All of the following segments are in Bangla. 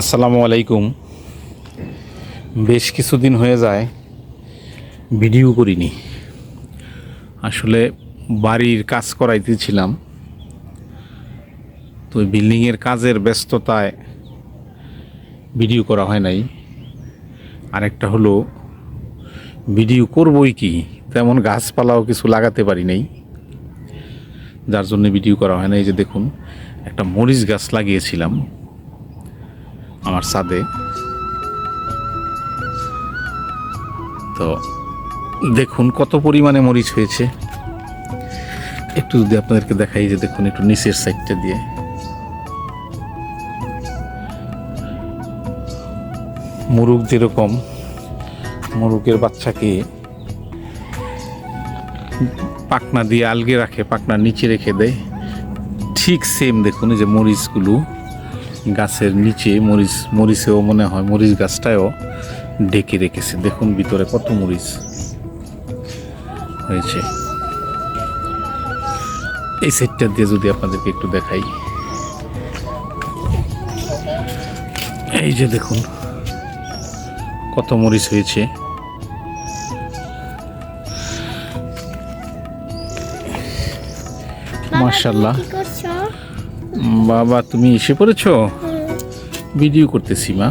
আসসালামু আলাইকুম। বেশ কিছুদিন হয়ে যায়, ভিডিও করিনি। আসলে বাড়ির কাজ করাইতেছিলাম। তো বিল্ডিংয়ের কাজের ব্যস্ততায় ভিডিও করা হয় নাই। আরেকটা হলো, ভিডিও করবই কি? তেমন গাছপালাও কিছু লাগাতে পারি নাই। যার জন্য ভিডিও করা হয় নাই। যে দেখুন, একটা মরিচ গাছ লাগিয়েছিলাম। আমার ছাদে তো দেখুন কত পরিমাণে মরিচ হয়েছে। একটু যদি আপনাদেরকে দেখাই যে দেখুন একটু নিচের সাইডটা দিয়ে। মুরুগ যেরকম মুরুগের বাচ্চাকে পাকনা দিয়ে আলগে রাখে পাকনার নিচে রেখে দেয়। ঠিক সেম দেখুন যে মরিচগুলো। গাছের নিচে মরিচ মরিচেও মনে হয় মরিচ গাছটায়ও ডেকে রেখেছে। দেখুন ভিতরে কত মরিচ হয়েছে। এই সেটটা দিয়ে যদি আপনাদেরকে একটু দেখাই। এই যে দেখুন কত মরিচ হয়েছে। করছ? বাবা তুমি এসে পড়েছো? ভিডিও করতেছি মা।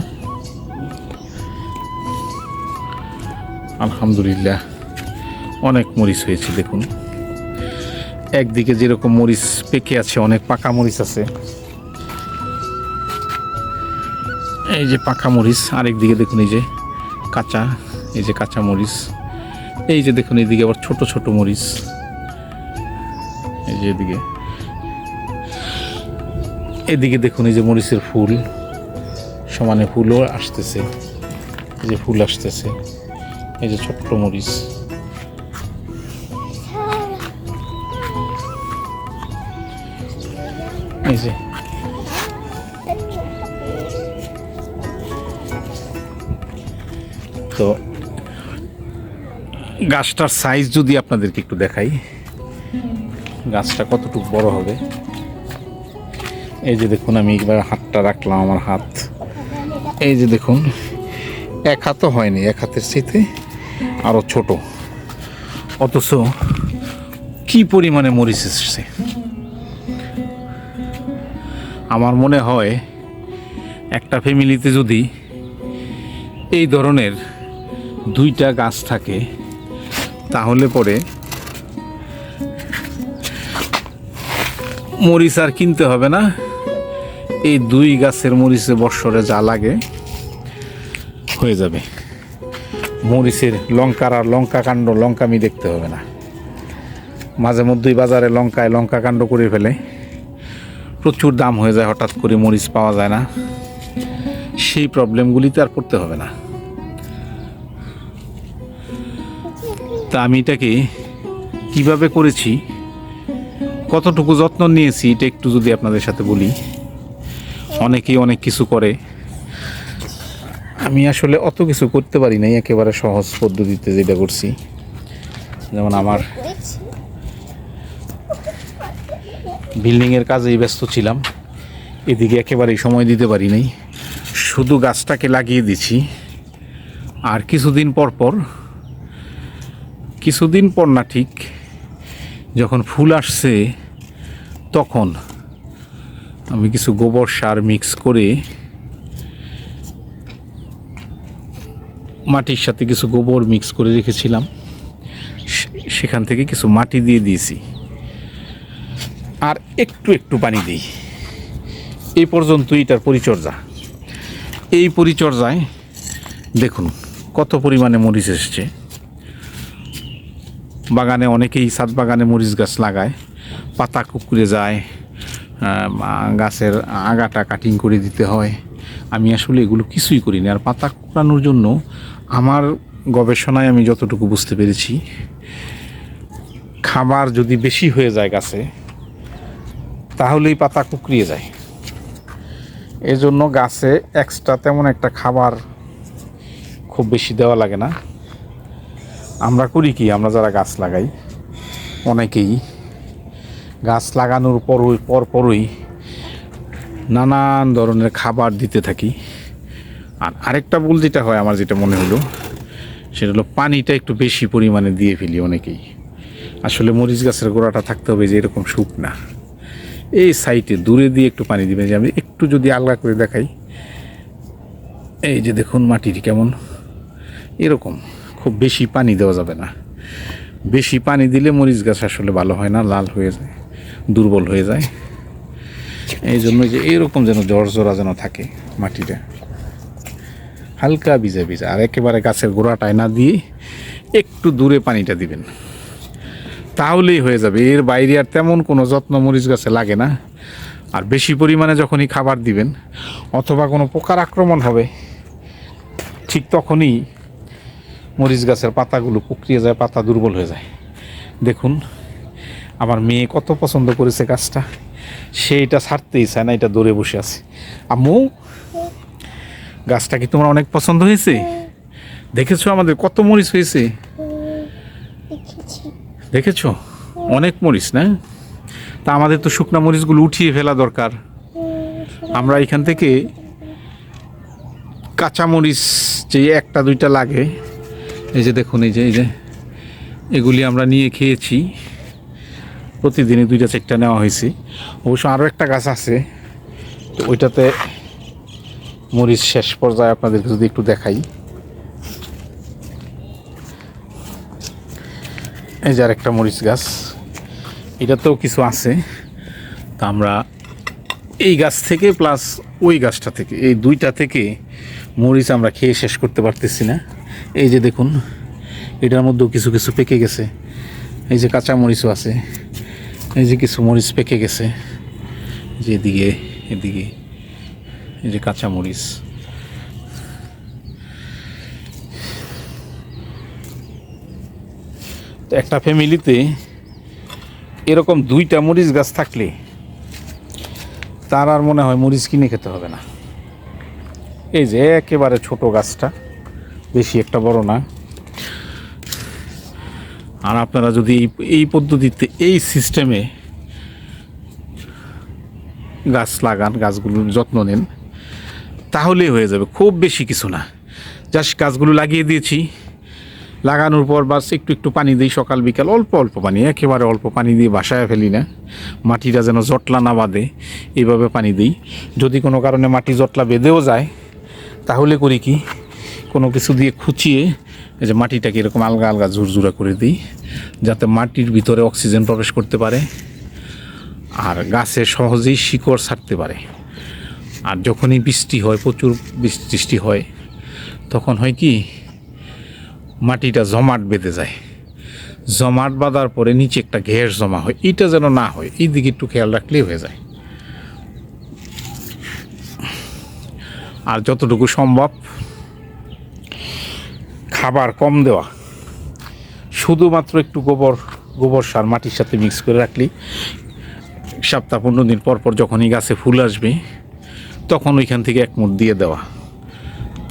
আলহামদুলিল্লাহ। অনেক মরিচ হয়েছে দেখুন। একদিকে যেরকম মরিচ পেকে আছে অনেক পাকা মরিচ আছে। এই যে পাকা মরিচ আরেকদিকে দেখুন এই যে কাঁচা এই যে কাঁচা মরিচ। এই যে দেখুন এইদিকে আবার ছোট ছোট মরিচ। এই যে এদিকে। এদিকে দেখুন, এই যে মরিচের ফুল, সমানে ফুলও আসতেছে, এই যে ফুল আসতেছে, এই যে ছোট্ট মরিচ। তো, গাছটার সাইজ যদি আপনাদেরকে একটু দেখাই, গাছটা কতটুকু বড় হবে? এই যে দেখুন, আমি একবার হাতটা রাখলাম আমার হাত। এই যে দেখুন, এক হাতও হয়নি, এক হাতের চাইতে আরও ছোট। অথচ কি পরিমাণে মরিচ এসেছে। আমার মনে হয় একটা ফ্যামিলিতে যদি এই ধরনের দুইটা গাছ থাকে, তাহলে পরে মরিচ আর কিনতে হবে না। এই দুই গাছের মরিচে বৎসরে যা লাগে হয়ে যাবে। মরিচের লঙ্কার আর লঙ্কা কাণ্ড লঙ্কামি দেখতে হবে না। মাঝে মধ্যেই বাজারে লঙ্কায় লঙ্কা কাণ্ড করে ফেলে। প্রচুর দাম হয়ে যায়, হঠাৎ করে মরিচ পাওয়া যায় না। সেই প্রবলেমগুলিতে আর পড়তে হবে না। তা আমি এটাকে কীভাবে করেছি, কতটুকু যত্ন নিয়েছি, এটা একটু যদি আপনাদের সাথে বলি। অনেকেই অনেক কিছু করে। আমি আসলে অত কিছু করতে পারি নাই, একেবারে সহজ পদ্ধতিতে যেটা করছি। যেমন আমার বিল্ডিংয়ের কাজেই ব্যস্ত ছিলাম। এদিকে একেবারেই সময় দিতে পারি নাই। শুধু গাছটাকে লাগিয়ে দিছি। আর কিছুদিন পর পর, কিছুদিন পর না ঠিক, যখন ফুল আসছে, তখন আমি কিছু গোবর সার মিক্স করে মাটির সাথে কিছু গোবর মিক্স করে রেখেছিলাম। সেখান থেকে কিছু মাটি দিয়ে দিয়েছি। আর একটু একটু পানি দিই। এই পর্যন্ত এটার পরিচর্যা। এই পরিচর্যায় দেখুন, কত পরিমাণে মরিচ এসছে। বাগানে অনেকেই সাত বাগানে মরিচ গাছ লাগায়, পাতা কুকুরে যায় গাছের আগাটা কাটিং করে দিতে হয়। আমি আসলে এগুলো কিছুই করিনি। আর পাতা কুকড়ানোর জন্য আমার গবেষণায় আমি যতটুকু বুঝতে পেরেছি, খাবার যদি বেশি হয়ে যায় গাছে, তাহলেই পাতা কুকড়িয়ে যায়। এজন্য গাছে এক্সট্রা তেমন একটা খাবার খুব বেশি দেওয়া লাগে না। আমরা করি কি, আমরা যারা গাছ লাগাই, অনেকেই গাছ লাগানোর পরই, পরপরই নানান ধরনের খাবার দিতে থাকি। আর আরেকটা ভুল যেটা হয়, আমার যেটা মনে হলো, সেটা হলো পানিটা একটু বেশি পরিমাণে দিয়ে ফেলি অনেকেই। আসলে মরিচ গাছের গোড়াটা থাকতে হবে যে এরকম শুকনা। এই সাইডে দূরে দিয়ে একটু পানি দিবেন, যে আমি একটু যদি আলগা করে দেখাই। এই যে দেখুন মাটির কেমন। এরকম, খুব বেশি পানি দেওয়া যাবে না। বেশি পানি দিলে মরিচ গাছ আসলে ভালো হয় না, লাল হয়ে যায়। দুর্বল হয়ে যায়। এই জন্য যে এইরকম যেন জ্বর জোড়া যেন থাকে মাটিটা হালকা ভিজা ভিজা, আর একেবারে গাছের গোড়াটায় না দিয়ে একটু দূরে পানিটা দিবেন। তাহলেই হয়ে যাবে। এর বাইরে আর তেমন কোনো যত্ন মরিচ গাছে লাগে না। আর বেশি পরিমাণে যখনই খাবার দিবেন, অথবা কোনো পোকার আক্রমণ হবে, ঠিক তখনই মরিচ গাছের পাতাগুলো পুকরিয়ে যায়, পাতা দুর্বল হয়ে যায়। দেখুন আমার মেয়ে কত পছন্দ করেছে গাছটা। সে এটা ছাড়তেই চায় না, এটা দৌড়ে বসে আছে। আম্মু, গাছটা কি তোমার অনেক পছন্দ হয়েছে? দেখেছ আমাদের কত মরিচ হয়েছে? দেখেছ? অনেক মরিচ, না? তা আমাদের তো শুকনা মরিচগুলো উঠিয়ে ফেলা দরকার। আমরা এখান থেকে কাঁচা মরিচ যে একটা, দুইটা লাগে। এই যে দেখুন, এই যে এই যে, এগুলি আমরা নিয়ে খেয়েছি। প্রতিদিনই দুইটা চারটা নেওয়া হয়েছে। অবশ্য আরও একটা গাছ আছে। তো ওইটাতে মরিচ শেষ পর্যায়ে আপনাদেরকে যদি একটু দেখাই। এই যে আরেকটা মরিচ গাছ। এটাতেও কিছু আছে। তা আমরা এই গাছ থেকে প্লাস ওই গাছটা থেকে, এই দুইটা থেকে মরিচ আমরা খেয়ে শেষ করতে পারতেছি না। এই যে দেখুন, এটার মধ্যেও কিছু কিছু পেকে গেছে। এই যে কাঁচা মরিচও আছে। এই যে কিছু মরিচ পেকে গেছে যে এদিকে এদিকে, এই যে কাঁচা মরিচ। তো একটা ফ্যামিলিতে এরকম দুইটা মরিচ গাছ থাকলে তার আর মনে হয় মরিচ কিনে খেতে হবে না। এই যে একেবারে ছোট গাছটা, বেশি একটা বড় না। আর আপনারা যদি এই এই পদ্ধতিতে এই সিস্টেমে গাছ লাগান, গাছগুলোর যত্ন নেন, তাহলেই হয়ে যাবে। খুব বেশি কিছু না। জাস্ট গাছগুলো লাগিয়ে দিয়েছি। লাগানোর পর বাস একটু একটু পানি দিই সকাল, বিকাল, অল্প অল্প পানি। একেবারে অল্প পানি দিয়ে বাসায় ফেলি না। মাটিটা যেন জটলা না বাঁধে এইভাবে পানি দিই। যদি কোনো কারণে মাটি জটলা বেঁধেও যায়, তাহলে করি কি? কোনো কিছু দিয়ে খুঁচিয়ে এই যে মাটিটাকে এরকম আলগা আলগা ঝুরঝুরা করে দিই, যাতে মাটির ভিতরে অক্সিজেন প্রবেশ করতে পারে আর গাছে সহজেই শিকড় ছাড়তে পারে। আর যখনই বৃষ্টি হয়, প্রচুর বৃষ্টি হয়, তখন হয় কি, মাটিটা জমাট বেঁধে যায়। জমাট বাঁধার পরে নিচে একটা ঘেস জমা হয়, এটা যেন না হয়, এই দিকে একটু খেয়াল রাখলেই হয়ে যায়। আর যতটুকু সম্ভব খাবার কম দেওয়া। শুধুমাত্র একটু গোবর গোবর সার মাটির সাথে মিক্স করে রাখলি। সপ্তাহ পনেরো দিন পর পর যখনই গাছে ফুল আসবে, তখন ওইখান থেকে এক মুঠ দিয়ে দেওয়া।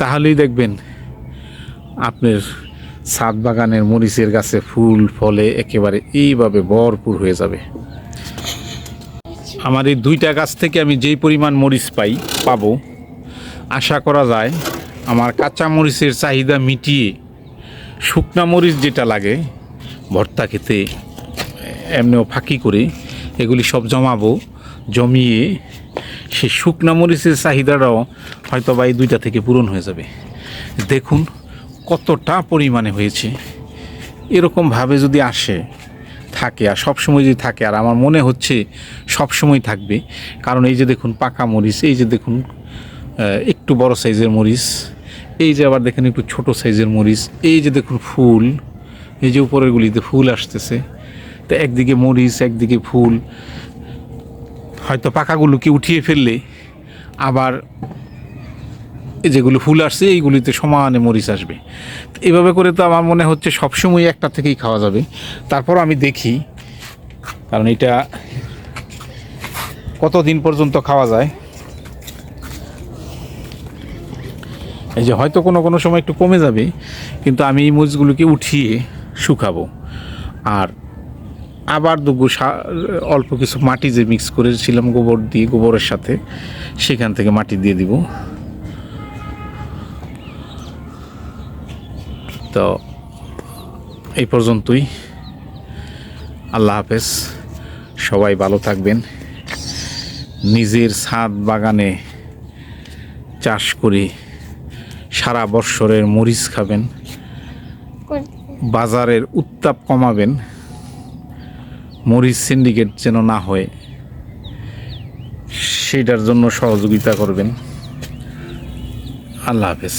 তাহলেই দেখবেন আপনার ছাদ বাগানের মরিচের গাছে ফুল, ফলে একেবারে এইভাবে ভরপুর হয়ে যাবে। আমার এই দুইটা গাছ থেকে আমি যেই পরিমাণ মরিচ পাই, পাবো, আশা করা যায় আমার কাঁচা মরিচের চাহিদা মিটিয়ে শুকনা মরিচ যেটা লাগে, ভর্তা খেতে, এমনিও ফাঁকি করে এগুলি সব জমাবো, জমিয়ে সেই শুকনা মরিচের চাহিদাটাও হয়তো বা এই দুইটা থেকে পূরণ হয়ে যাবে। দেখুন কতটা পরিমাণে হয়েছে। এরকমভাবে যদি আসে, থাকে আর সবসময় যদি থাকে, আর আমার মনে হচ্ছে সবসময় থাকবে। কারণ এই যে দেখুন পাকা মরিচ, এই যে দেখুন একটু বড় সাইজের মরিচ এই যে আবার দেখেন একটু ছোট সাইজের মরিচ, এই যে দেখুন ফুল, এই যে উপরের গুলিতে ফুল আসতেছে। তো একদিকে মরিচ, একদিকে ফুল। হয়তো পাকাগুলোকে উঠিয়ে ফেললে আবার যেগুলো ফুল আসছে, এইগুলিতে সমানে মরিচ আসবে। এভাবে করে তো আমার মনে হচ্ছে সবসময় একটা থেকেই খাওয়া যাবে। তারপর আমি দেখি, কারণ এটা কতদিন পর্যন্ত খাওয়া যায়? এই যে হয়তো কোনো কোনো সময় একটু কমে যাবে, কিন্তু আমি এই মরিচগুলোকে উঠিয়ে শুকাবো। আর আবার দুগু অল্প কিছু মাটি যে মিক্স করেছিলাম গোবর দিয়ে, গোবরের সাথে, সেখান থেকে মাটি দিয়ে দিব। তো এই পর্যন্তই। আল্লাহ হাফেজ। সবাই ভালো থাকবেন। নিজের ছাদ বাগানে চাষ করে। সারা বৎসরের মরিচ খাবেন। বাজারের উত্তাপ কমাবেন। মরিচ সিন্ডিকেট যেন না হয়, সেটার জন্য সহযোগিতা করবেন। আল্লাহ হাফেজ।